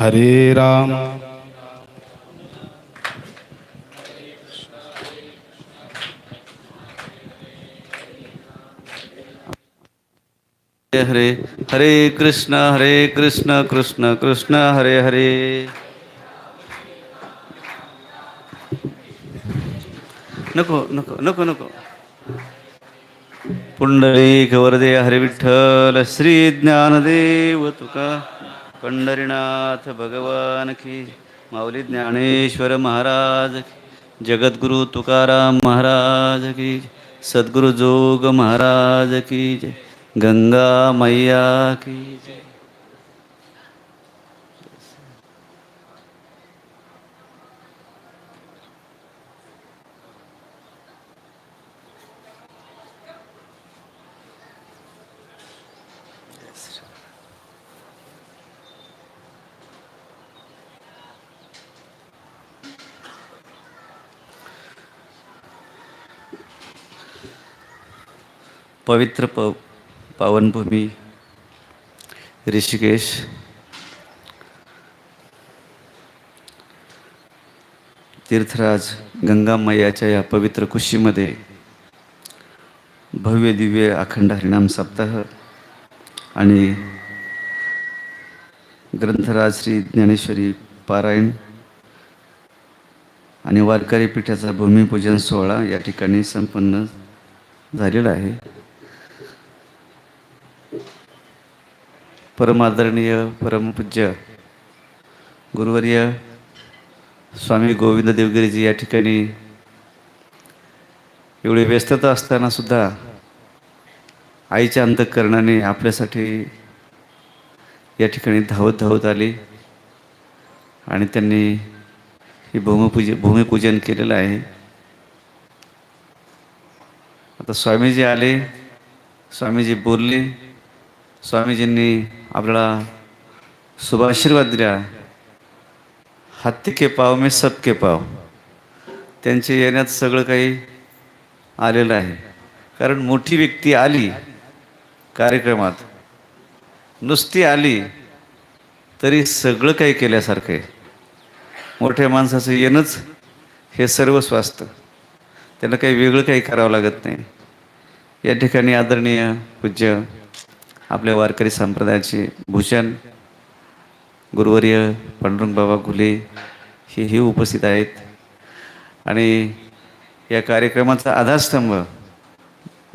हरे राम। हरे हरे कृष्ण हरे कृष्ण कृष्ण कृष्ण हरे हरे। नको नको नको नको। पुंडरीक वरदे हरे विठ्ठल श्री ज्ञानदेव तुका। पंढरीनाथ भगवान की माऊली ज्ञानेश्वर महाराज जगद्गुरु तुकाराम महाराज की सद्गुरु जोग महाराज की जय गंगा मैया की जय पवित्र प पावनभूमी ऋषिकेश. तीर्थराज गंगामयाच्या या पवित्र कुशीमध्ये भव्य दिव्य अखंड हरिणाम सप्ताह आणि ग्रंथराज श्री ज्ञानेश्वरी पारायण आणि वारकरी पीठाचा भूमिपूजन सोहळा या ठिकाणी संपन्न झालेला आहे. परमादरणीय परमपूज्य गुरुवर्य स्वामी गोविंद देवगिरीजी या ठिकाणी एवढी व्यस्तता असताना सुद्धा आईच्या अंतकरणाने आपल्यासाठी या ठिकाणी धावत धावत आली आणि त्यांनी हे भूमिपूज भूमिपूजन केलेलं आहे. आता स्वामीजी आले स्वामीजी बोलले स्वामीजींनी आपल्याला शुभाशीर्वाद दिला हत्ती के पाव में सबके पाव. त्यांचे येण्यात सगळं काही आलेलं आहे. कारण मोठी व्यक्ती आली कार्यक्रमात नुसती आली तरी सगळं काही केल्यासारखं आहे. मोठ्या माणसाचं येणंच हे सर्व स्वास्थ्य त्यांना काही वेगळं काही करावं लागत नाही. या ठिकाणी आदरणीय पूज्य आपल्या वारकरी संप्रदायाचे भूषण गुरुवर्य पांडुरंग बाबा घुले हे हे उपस्थित आहेत. आणि या कार्यक्रमाचा आधारस्तंभ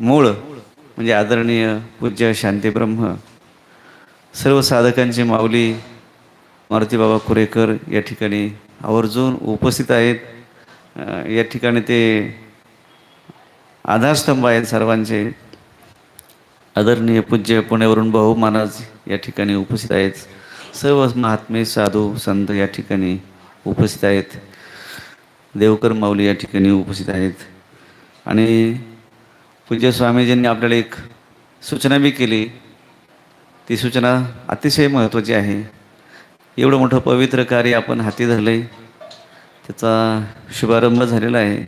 मूळ म्हणजे आदरणीय पूज्य शांतीब्रह्म सर्व साधकांची माऊली मारुती बाबा कुरेकर या ठिकाणी आवर्जून उपस्थित आहेत. या ठिकाणी ते आधारस्तंभ आहेत सर्वांचे. आदरणीय पूज्य पुण्यावरून भाऊ महाराज या ठिकाणी उपस्थित आहेत. सर्व महात्मे साधू संत या ठिकाणी उपस्थित आहेत. देवकर माऊली या ठिकाणी उपस्थित आहेत. आणि पूज्य स्वामीजींनी आपल्याला एक सूचना बी केली. ती सूचना अतिशय महत्त्वाची आहे. एवढं मोठं पवित्र कार्य आपण हाती धरलं आहे त्याचा शुभारंभ झालेला आहे.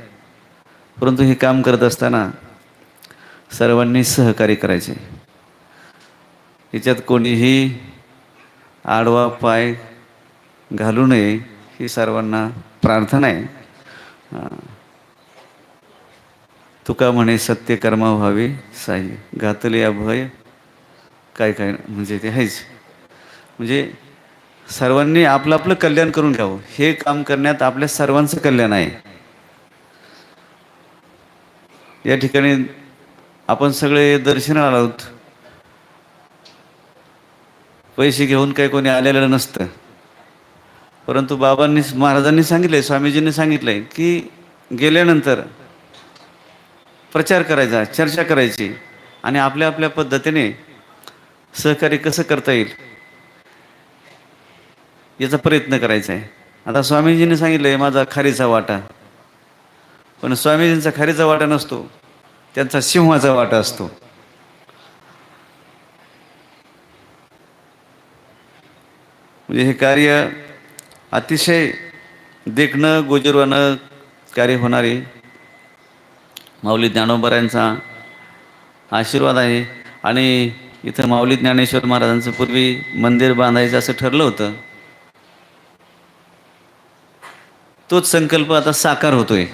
परंतु हे काम करत असताना सर्वांनी सहकार्य करायचे. याच्यात कोणीही आडवा पाय घालू नये ही सर्वांना प्रार्थना आहे. तुका म्हणे सत्य कर्मा व्हावे साई. घातले अभय काय काय म्हणजे ते आहेच. म्हणजे सर्वांनी आपलं आपलं कल्याण करून घ्यावं. हे काम करण्यात आपल्या सर्वांचं कल्याण आहे. या ठिकाणी आपण सगळे दर्शनाला आहोत. पैसे घेऊन काही कोणी आलेलं नसतं. परंतु बाबांनी महाराजांनी सांगितलंय स्वामीजींनी सांगितलंय की गेल्यानंतर प्रचार करायचा चर्चा करायची आणि आपल्या आपल्या पद्धतीने सहकार्य कसं करता येईल याचा प्रयत्न करायचा आहे. आता स्वामीजींनी सांगितलं आहे माझा खारीचा वाटा. पण स्वामीजींचा खारीचा वाटा नसतो. त्यांचा सिंहाचा वाटा असतो. म्हणजे हे कार्य अतिशय देखणं गोजरवानं कार्य होणारे माऊली ज्ञानोबरांचा आशीर्वाद आहे. आणि इथं माऊली ज्ञानेश्वर महाराजांचं पूर्वी मंदिर बांधायचं असं ठरलं होतं. तोच संकल्प आता साकार होतोय.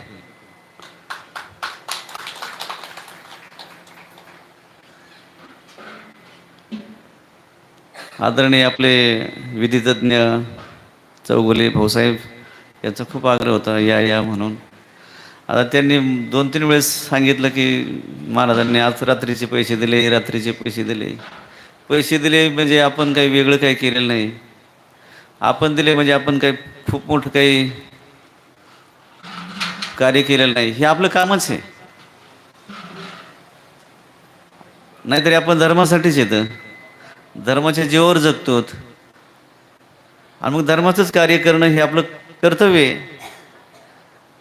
आदरणीय आपले विधितज्ञ चौगुले भाऊसाहेब यांचा खूप आग्रह होता या या म्हणून. आता त्यांनी दोन तीन वेळेस सांगितलं की महाराजांनी आज रात्रीचे पैसे दिले रात्रीचे पैसे दिले. पैसे दिले म्हणजे आपण काही वेगळं काही केलेलं नाही. आपण दिले म्हणजे आपण काही खूप मोठं काही कार्य केलेलं नाही. हे आपलं कामच आहे. नाहीतरी आपण धर्मासाठीच येतं. धर्माच्या जीवावर जगतो आणि मग धर्माचंच कार्य करणं हे आपलं कर्तव्य आहे.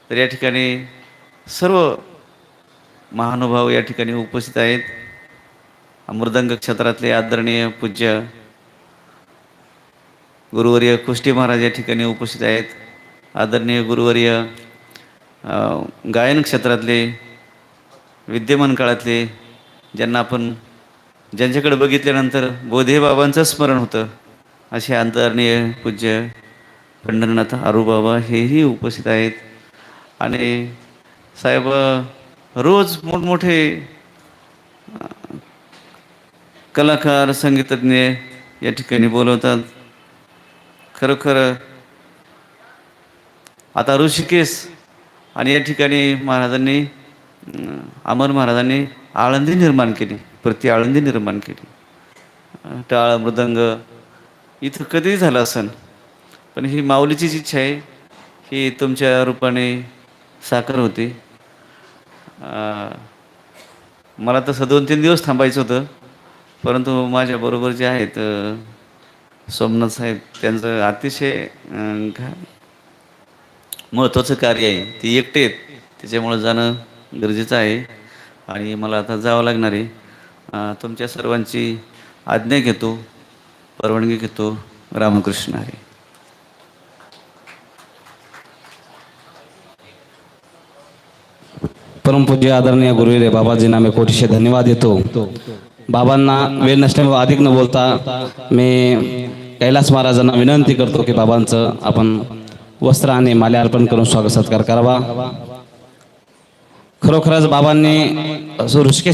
तर या ठिकाणी सर्व महानुभाव या ठिकाणी उपस्थित आहेत. मृदंग क्षेत्रातले आदरणीय पूज्य गुरुवर्य कुष्टी महाराज या ठिकाणी उपस्थित आहेत. आदरणीय गुरुवर्य गायन क्षेत्रातले विद्यमान काळातले ज्यांना आपण ज्यांच्याकडे बघितल्यानंतर बोधे बाबांचं स्मरण होतं असे अंतरणीय पूज्य पंढरनाथ आरूबाबा हेही उपस्थित आहेत. आणि साहेब रोज मोठमोठे कलाकार संगीतज्ञ या ठिकाणी बोलवतात. खरोखर आता ऋषिकेश आणि या ठिकाणी महाराजांनी अमर महाराजांनी आळंदी निर्माण केली. प्रति आळंदी निर्माण केली. टाळ मृदंग इथं कधीही झालं असन पण ही माऊलीचीच इच्छा आहे. ही तुमच्या रूपाने साखर होती. मला तसं दोन तीन दिवस थांबायचं होतं परंतु माझ्याबरोबर जे आहेत सोमनाथ साहेब त्यांचं अतिशय घा- महत्त्वाचं कार्य आहे. ती एकटे आहेत त्याच्यामुळं जाणं गरजेचं आहे. आणि मला आता जावं लागणार आहे. तुमच्या सर्वांची आज्ञा घेतो परवानगी घेतो. रामकृष्ण आहे परमपूज्य आदरणीय गुरुवीर बाबाजींना मी कोटीशे धन्यवाद देतो. बाबांना वेळ नसल्यामुळे अधिक न बोलता मी कैलास महाराजांना विनंती करतो की बाबांचं आपण वस्त्र आणि माल्या अर्पण करून स्वागत सत्कार करावा. खरोखरच बाबांनी ऋषिकेश